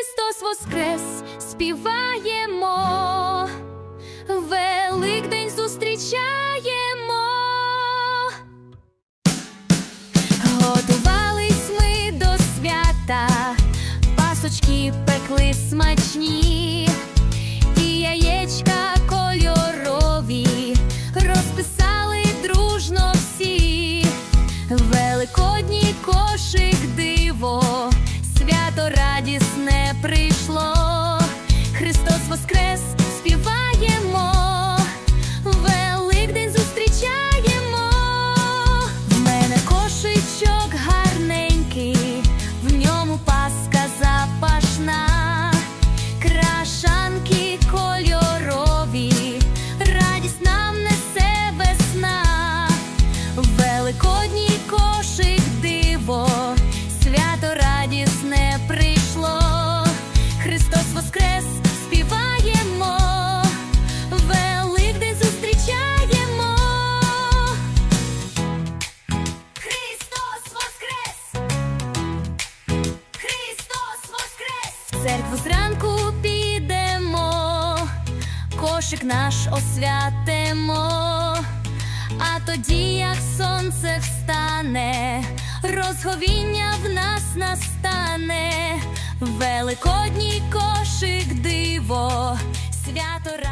Христос Воскрес. Співаємо, Великдень зустрічаємо. Готувались ми до свята, пасочки пекли смачні, і кольорові. Розписали дружно всі. Великодній кошик радісне прийшло. Христос Воскрес співаємо, Великдень зустрічаємо. Христос Воскрес! Христос Воскрес! В церкву зранку підемо, кошик наш освятимо. А тоді, як сонце встане, розговіння в нас настане, великодній кошик диво, свято.